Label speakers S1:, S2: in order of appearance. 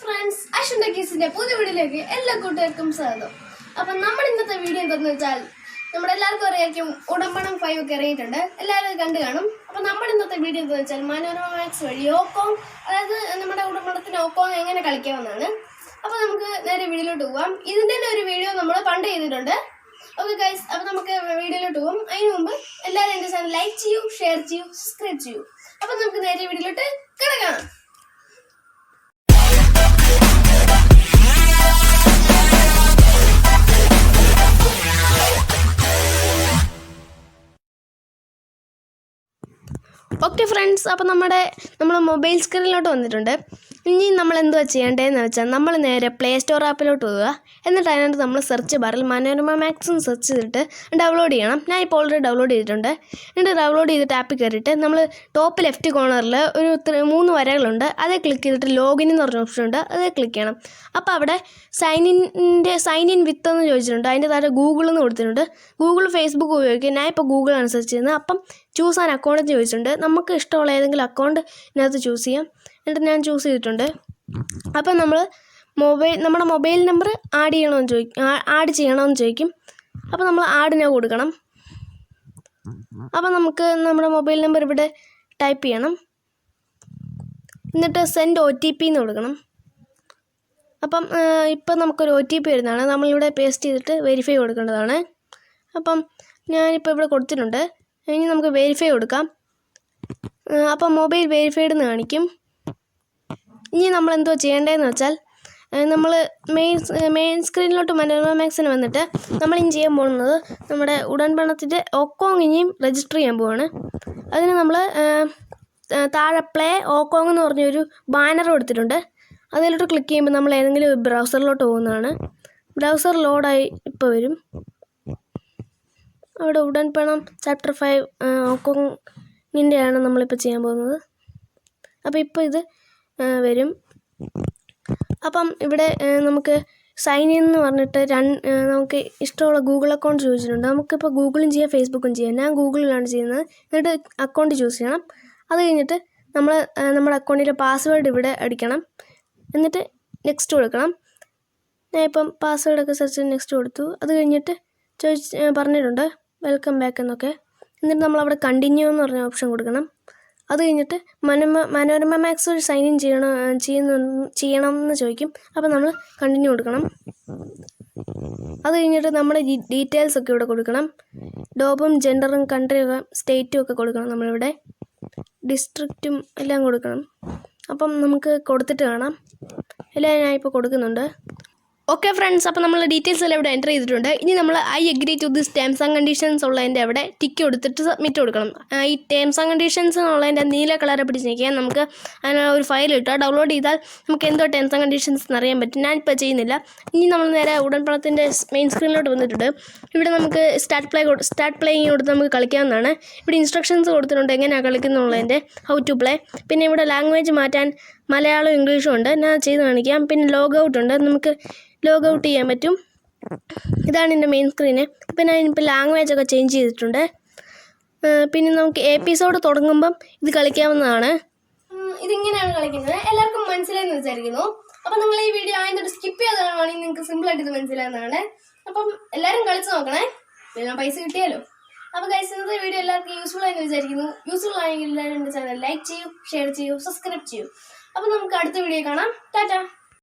S1: Friends അശ്വന്ത കേസിന്റെ പുതിയ വീഡിയോയിലേക്ക് എല്ലാ കൂട്ടുകാർക്കും സ്വാഗതം. അപ്പം നമ്മൾ ഇന്നത്തെ വീഡിയോ എന്താണെന്ന് വെച്ചാൽ നമ്മുടെ എല്ലാവർക്കും അറിയായിരിക്കും ഉടമ്പണം ഫൈവ് ഒക്കെ ഇറങ്ങിയിട്ടുണ്ട്. എല്ലാവരും കണ്ടു കാണും. അപ്പം നമ്മൾ ഇന്നത്തെ വീഡിയോ എന്താണെന്ന് വെച്ചാൽ മനോരമ മാക്സ് വഴി ഓക്കോം അതായത് നമ്മുടെ ഉടമ്പണത്തിന് ഓക്കോം എങ്ങനെ കളിക്കാമെന്നാണ്. അപ്പോൾ നമുക്ക് നേരെ വീഡിയോയിലോട്ട് പോവാം. ഇതിന്റെ തന്നെ ഒരു വീഡിയോ നമ്മൾ പണ്ട് ചെയ്തിട്ടുണ്ട്. ഓക്കെ ഗൈസ് അപ്പോൾ നമുക്ക് വീഡിയോയിലോട്ട് പോകും അതിനു മുമ്പ് എല്ലാവരും എന്റെ ചാനൽ ലൈക്ക് ചെയ്യൂ ഷെയർ ചെയ്യൂ സബ്സ്ക്രൈബ് ചെയ്യൂ. അപ്പം നമുക്ക് നേരെ വീഡിയോയിലോട്ട് കിടക്കാം. ഓക്കെ ഫ്രണ്ട്സ് അപ്പോൾ നമ്മുടെ നമ്മൾ മൊബൈൽ സ്ക്രീനിലോട്ട് വന്നിട്ടുണ്ട്. ഇനി നമ്മൾ എന്തുവാ ചെയ്യേണ്ടതെന്ന് വെച്ചാൽ നമ്മൾ നേരെ പ്ലേ സ്റ്റോർ ആപ്പിലോട്ട് പോവുക. എന്നിട്ട് അതിനകത്ത് നമ്മൾ സെർച്ച് ബാറിൽ മനോരമ മാക്സും സെർച്ച് ചെയ്തിട്ട് ഡൗൺലോഡ് ചെയ്യണം. ഞാൻ ഇപ്പോൾ ഓൾറെഡി ഡൗൺലോഡ് ചെയ്തിട്ടുണ്ട്. എന്നിട്ട് ഡൗൺലോഡ് ചെയ്തിട്ട് ആപ്പിൽ കയറിയിട്ട് നമ്മൾ ടോപ്പ് ലെഫ്റ്റ് കോർണറിൽ ഒരു മൂന്ന് വരകളുണ്ട്. അതേ ക്ലിക്ക് ചെയ്തിട്ട് ലോഗിൻ എന്ന് പറഞ്ഞ ഓപ്ഷൻ ഉണ്ട്. അതേ ക്ലിക്ക് ചെയ്യണം. അപ്പോൾ അവിടെ സൈൻ ഇന്റെ സൈൻ ഇൻ വിത്ത് എന്ന് ചോദിച്ചിട്ടുണ്ട്. അതിന്റെ താഴെ ഗൂഗിൾ എന്ന് കൊടുത്തിട്ടുണ്ട്. ഗൂഗിൾ ഫേസ്ബുക്ക് ഉപയോഗിക്കുക. ഞാൻ ഇപ്പോൾ ഗൂഗിൾ സെർച്ച് ചെയ്യുന്നത്. അപ്പം ചൂസ് ആൻ അക്കൗണ്ട് ചോദിച്ചിട്ടുണ്ട്. നമുക്ക് ഇഷ്ടമുള്ള ഏതെങ്കിലും അക്കൗണ്ട് ഇതിനകത്ത് ചൂസ് ചെയ്യാം. എന്നിട്ട് ഞാൻ ചൂസ് ചെയ്തിട്ടുണ്ട്. അപ്പം നമ്മൾ മൊബൈൽ നമ്മുടെ മൊബൈൽ നമ്പർ ആഡ് ചെയ്യണമെന്ന് ചോദിക്കും ആഡ് ചെയ്യണമെന്ന് ചോദിക്കും അപ്പോൾ നമ്മൾ ആഡിനെ കൊടുക്കണം. അപ്പോൾ നമുക്ക് നമ്മുടെ മൊബൈൽ നമ്പർ ഇവിടെ ടൈപ്പ് ചെയ്യണം. എന്നിട്ട് സെൻഡ് ഒ ടി പി എന്ന് കൊടുക്കണം. അപ്പം ഇപ്പം നമുക്കൊരു ഒ ടി പി വരുന്നതാണ്. നമ്മളിവിടെ പേസ്റ്റ് ചെയ്തിട്ട് വെരിഫൈ കൊടുക്കേണ്ടതാണ്. അപ്പം ഞാനിപ്പോൾ ഇവിടെ കൊടുത്തിട്ടുണ്ട്. ഇനി നമുക്ക് വെരിഫൈ കൊടുക്കാം. അപ്പം മൊബൈൽ വെരിഫൈഡ് എന്ന് കാണിക്കും. ഇനി നമ്മൾ എന്തോ ചെയ്യേണ്ടതെന്ന് വെച്ചാൽ നമ്മൾ മെയിൻ മെയിൻ സ്ക്രീനിലോട്ട് മനോരമ മാക്സിന് വന്നിട്ട് നമ്മൾ ഇനി ചെയ്യാൻ പോകുന്നത് നമ്മുടെ ഉടൻ പണത്തിന്റെ ഓക്കോങ് ഇനിയും രജിസ്റ്റർ ചെയ്യാൻ പോവാണ്. അതിന് നമ്മൾ താഴെ പ്ലേ ഓക്കോങ് എന്ന് പറഞ്ഞൊരു ബാനർ കൊടുത്തിട്ടുണ്ട്. അതിലോട്ട് ക്ലിക്ക് ചെയ്യുമ്പോൾ നമ്മൾ ഏതെങ്കിലും ഒരു ബ്രൗസറിലോട്ട് പോകുന്നതാണ്. ബ്രൗസർ ലോഡായി ഇപ്പോൾ വരും. അവിടെ ഉടൻ പണം ചാപ്റ്റർ ഫൈവ് ഓക്കോങ്ങിന്റെയാണ് നമ്മളിപ്പോൾ ചെയ്യാൻ പോകുന്നത്. അപ്പോൾ ഇപ്പോൾ ഇത് വരും. അപ്പം ഇവിടെ നമുക്ക് സൈൻ ഇൻ എന്ന് പറഞ്ഞിട്ട് നമുക്ക് ഇഷ്ടമുള്ള ഗൂഗിൾ അക്കൗണ്ട് ചോദിച്ചിട്ടുണ്ട്. നമുക്കിപ്പോൾ ഗൂഗിളും ചെയ്യാം ഫേസ്ബുക്കും ചെയ്യാം. ഞാൻ ഗൂഗിളിലാണ് ചെയ്യുന്നത്. എന്നിട്ട് അക്കൗണ്ട് ചൂസ് ചെയ്യണം. അത് കഴിഞ്ഞിട്ട് നമ്മൾ നമ്മുടെ അക്കൗണ്ടിലെ പാസ്വേഡ് ഇവിടെ അടിക്കണം. എന്നിട്ട് നെക്സ്റ്റ് കൊടുക്കണം. ഞാൻ ഇപ്പം പാസ്വേഡൊക്കെ സെർച്ച് ചെയ്ത് നെക്സ്റ്റ് കൊടുത്തു. അത് കഴിഞ്ഞിട്ട് ചോദിച്ച് പറഞ്ഞിട്ടുണ്ട് വെൽക്കം ബാക്ക് എന്നൊക്കെ. എന്നിട്ട് നമ്മൾ അവിടെ കണ്ടിന്യൂ എന്ന് പറഞ്ഞ ഓപ്ഷൻ കൊടുക്കണം. അത് കഴിഞ്ഞിട്ട് മനോമ മനോരമ മാക്സ് വഴി സൈൻ ഇൻ ചെയ്യണം ചെയ്യുന്ന ചെയ്യണം എന്ന് ചോദിക്കും. അപ്പോൾ നമ്മൾ കണ്ടിന്യൂ കൊടുക്കണം. അത് കഴിഞ്ഞിട്ട് നമ്മൾ ഡീറ്റെയിൽസ് ഒക്കെ ഇവിടെ കൊടുക്കണം. ഡോബും ജെൻഡറും കൺട്രിയും സ്റ്റേറ്റും ഒക്കെ കൊടുക്കണം നമ്മളിവിടെ. ഡിസ്ട്രിക്റ്റും എല്ലാം കൊടുക്കണം. അപ്പം നമുക്ക് കൊടുത്തിട്ട് കാണാം. എല്ലാം ഞാനിപ്പോൾ കൊടുക്കുന്നുണ്ട്. ഓക്കെ ഫ്രണ്ട്സ് അപ്പോൾ നമ്മൾ ഡീറ്റെയിൽസ് എല്ലാം ഇവിടെ എന്റർ ചെയ്തിട്ടുണ്ട്. ഇനി നമ്മൾ I agree to this terms and conditions ഉള്ളതിന്റെ അവിടെ ടിക്ക് കൊടുത്തിട്ട് സബ്മിറ്റ് കൊടുക്കണം. ഈ ടേംസ് ആൻഡ് കണ്ടീഷൻസ് എന്നുള്ളതിന്റെ നീല കളറെ പിടിച്ച് നമുക്ക് അതിന് ഒരു ഫയൽ കിട്ടുക ഡൗൺലോഡ് ചെയ്താൽ നമുക്ക് എന്തോ ടേംസ് ആൻഡ് കണ്ടീഷൻസ് എന്ന് അറിയാൻ പറ്റും. ഞാനിപ്പോൾ ചെയ്യുന്നില്ല. ഇനി നമ്മൾ നേരെ ഉടൻ പണത്തിന്റെ മെയിൻ സ്ക്രീനിലോട്ട് വന്നിട്ടുണ്ട്. ഇവിടെ നമുക്ക് സ്റ്റാർട്ട് പ്ലേ സ്റ്റാർട്ട് പ്ലേയിങ് കൊടുത്ത് നമുക്ക് കളിക്കാവുന്നതാണ്. ഇവിടെ ഇൻസ്ട്രക്ഷൻസ് കൊടുത്തിട്ടുണ്ട് എങ്ങനെയാണ് കളിക്കുന്നുള്ളതിന്റെ ഹൗ ടു പ്ലേ പിന്നെ ഇവിടെ ലാംഗ്വേജ് മാറ്റാൻ മലയാളം ഇംഗ്ലീഷും ഉണ്ട്. ഞാൻ ചെയ്ത് കാണിക്കാം. പിന്നെ ലോഗ് ഔട്ട് ഉണ്ട് നമുക്ക് ലോഗ് ഔട്ട് ചെയ്യാൻ പറ്റും. ഇതാണ് എന്റെ മെയിൻ സ്ക്രീന് ഇപ്പം ഞാൻ ലാംഗ്വേജ് ഒക്കെ ചേഞ്ച് ചെയ്തിട്ടുണ്ട്. പിന്നെ നമുക്ക് എപ്പിസോഡ് തുടങ്ങുമ്പം ഇത് കളിക്കാവുന്നതാണ്. ഇതിങ്ങനെയാണ് കളിക്കുന്നത്. എല്ലാവർക്കും മനസ്സിലായെന്ന് വിചാരിക്കുന്നു. അപ്പം നിങ്ങൾ ഈ വീഡിയോ ആദ്യം തൊട്ട് സ്കിപ്പ് ചെയ്താണെങ്കിൽ നിങ്ങൾക്ക് സിമ്പിളായിട്ട് ഇത് മനസ്സിലാകുന്നതാണ് അപ്പം എല്ലാവരും കളിച്ച് നോക്കണേ. പിന്നെ പൈസ കിട്ടിയാലോ. അപ്പോൾ ഗൈസ് ഇന്നത്തെ വീഡിയോ എല്ലാവർക്കും യൂസ്ഫുൾ ആയെന്ന് വിചാരിക്കുന്നു. യൂസ്ഫുൾ ആയെങ്കിൽ എല്ലാവരും എന്റെ ചാനൽ ലൈക്ക് ചെയ്യൂ ഷെയർ ചെയ്യൂ സബ്സ്ക്രൈബ് ചെയ്യൂ. അപ്പം നമുക്ക് അടുത്ത വീഡിയോ കാണാം. ടാറ്റാ.